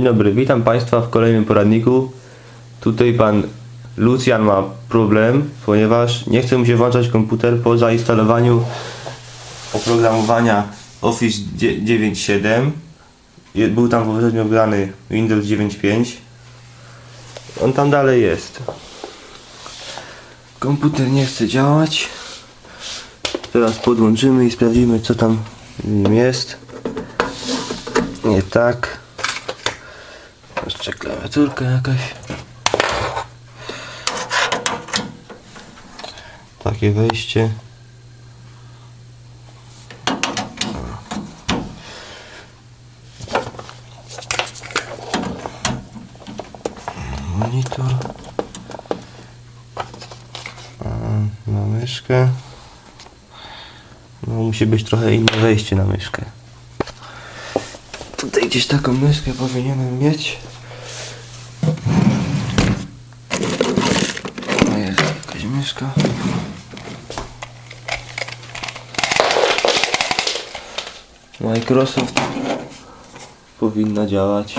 Dzień dobry, witam Państwa w kolejnym poradniku. Tutaj pan Lucjan ma problem, ponieważ nie chce mu się włączać komputer po zainstalowaniu oprogramowania Office 9.7. Je- Był tam poprzednio wgrany Windows 9.5. On tam dalej jest. Komputer nie chce działać. Teraz podłączymy i sprawdzimy co tam w nim jest. Nie tak. Jeszcze klawiaturka jakaś. Takie wejście. Monitor. Na myszkę. No musi być trochę inne wejście na myszkę. Tutaj gdzieś taką myszkę powinienem mieć. No jest myszka. Microsoft powinna działać.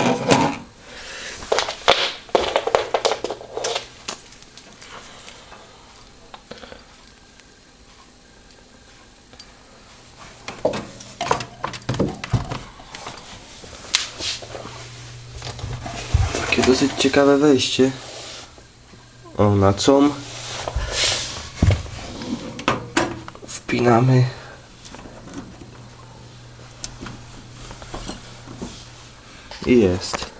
Takie dosyć ciekawe wejście. O, na com. Wpinamy. I jest.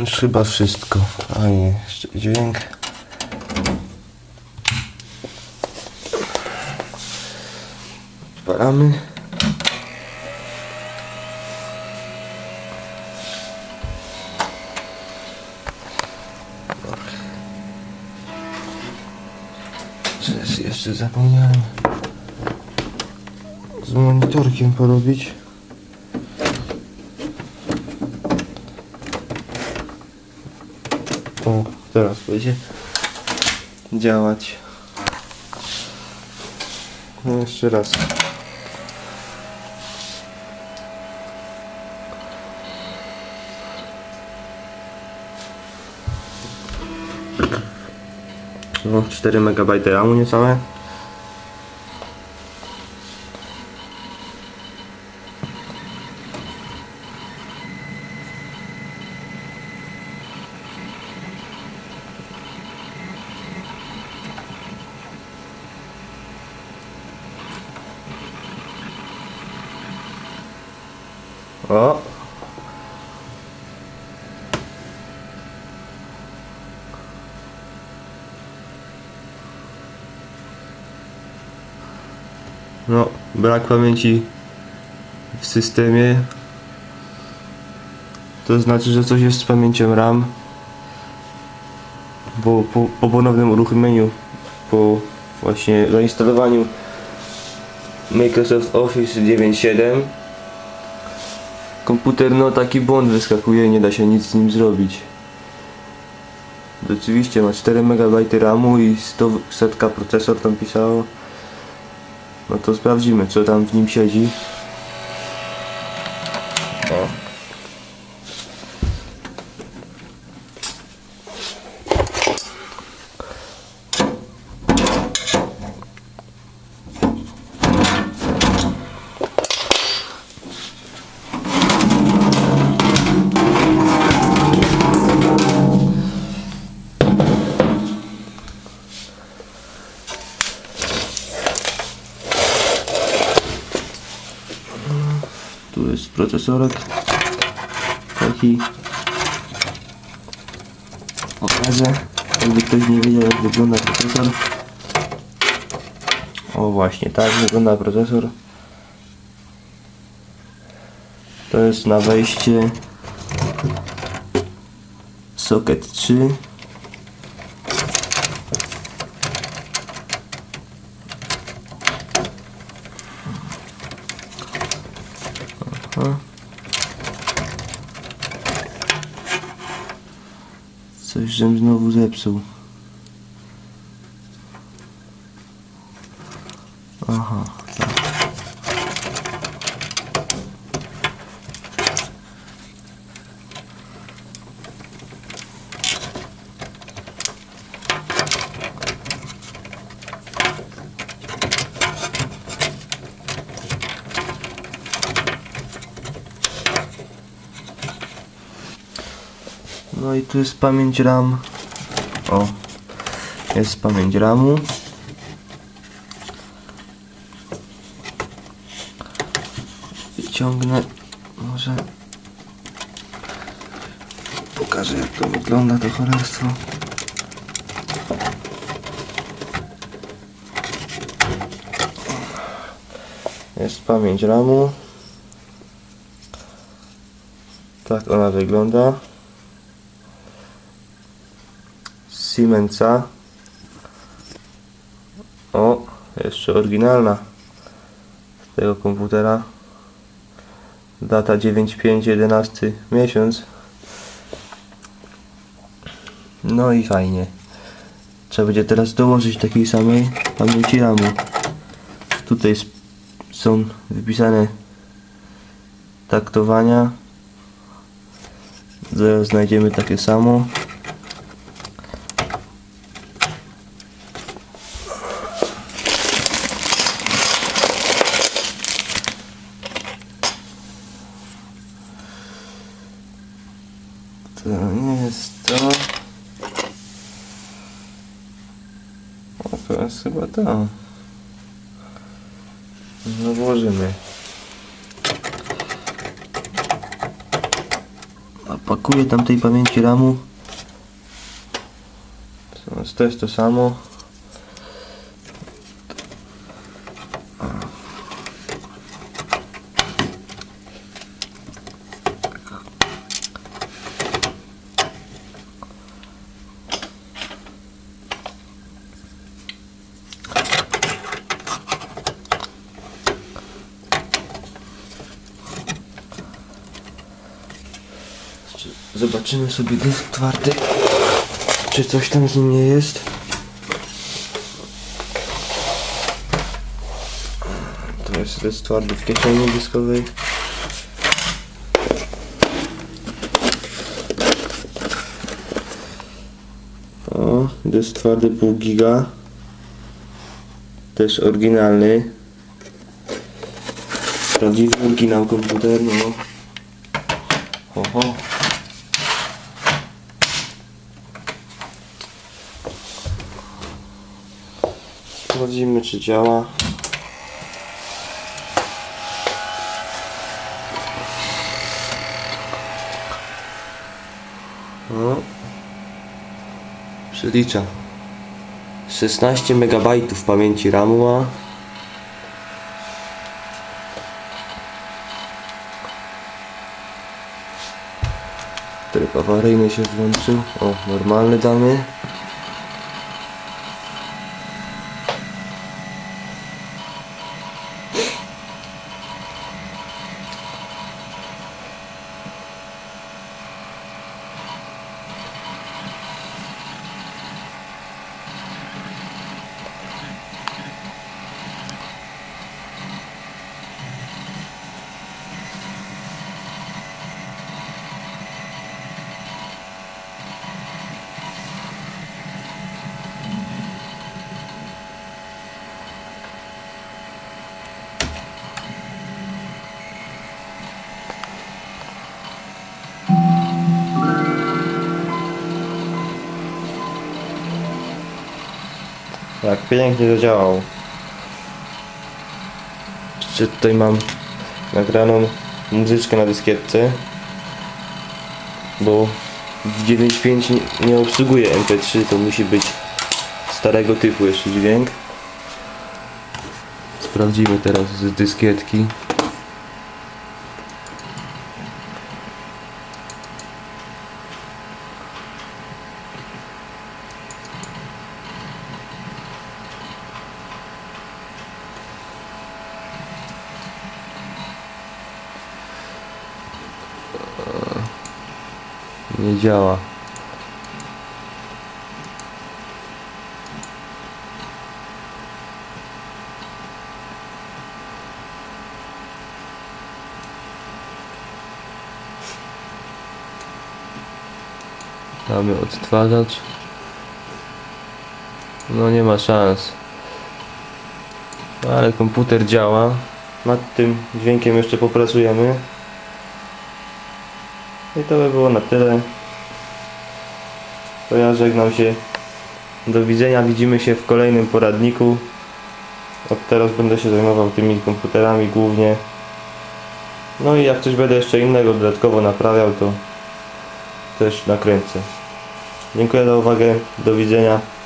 Już chyba wszystko. A nie, jeszcze dźwięk. Odpalamy. Jeszcze zapomniałem z monitorkiem porobić. O, teraz będzie działać. No jeszcze raz. No, 4 MB RAMu niecałe. O! No, brak pamięci w systemie. To znaczy, że coś jest z pamięcią RAM. Bo po, po ponownym uruchomieniu, po właśnie zainstalowaniu Microsoft Office 9.7 komputer no taki błąd wyskakuje nie da się nic z nim zrobić. Oczywiście ma 4 MB RAMu i 100 setka procesor tam pisało. No to sprawdzimy co tam w nim siedzi. Procesorek. Taki. Pokażę. Jakby ktoś nie wiedział jak wygląda procesor. O właśnie, tak wygląda procesor. To jest na wejście socket 3 fizemos novos episódios. No i tu jest pamięć RAM. O, jest pamięć RAMu. Wyciągnę, może pokażę jak to wygląda to cholerstwo. Jest pamięć RAMu. Tak ona wygląda. Siemensa. O, jeszcze oryginalna z tego komputera. Data 9511 miesiąc. No i fajnie. Trzeba będzie teraz dołożyć takiej samej pamięci RAMu. Tutaj są wypisane taktowania. Zaraz znajdziemy takie samo. To nie jest to. O, to jest chyba to. No włożymy. Pakuję tam tej pamięci RAMu. To- jest to samo. Zobaczymy sobie dysk twardy. Czy coś tam z nim nie jest? To jest dysk twardy w kieszeni dyskowej. O, dysk twardy pół giga. Też oryginalny. Prawdziwy oryginał komputer, no. Oho. Sprawdzimy czy działa. No. Przelicza. 16 MB pamięci RAMu ma. Tryb awaryjny się włączył. O, normalny damy. Jak pięknie zadziałał. Jeszcze tutaj mam nagraną muzyczkę na dyskietce. Bo w 9.5 nie- nie obsługuje MP3, to musi być starego typu jeszcze dźwięk. Sprawdzimy teraz z dyskietki. nie działa. Mamy odtwarzacz. No nie ma szans. Ale komputer działa. Nad tym dźwiękiem jeszcze popracujemy. I to by było na tyle. To ja żegnam się. Do widzenia. Widzimy się w kolejnym poradniku. Od teraz będę się zajmował tymi komputerami głównie. No i jak coś będę jeszcze innego dodatkowo naprawiał, to też nakręcę. Dziękuję za uwagę. Do widzenia.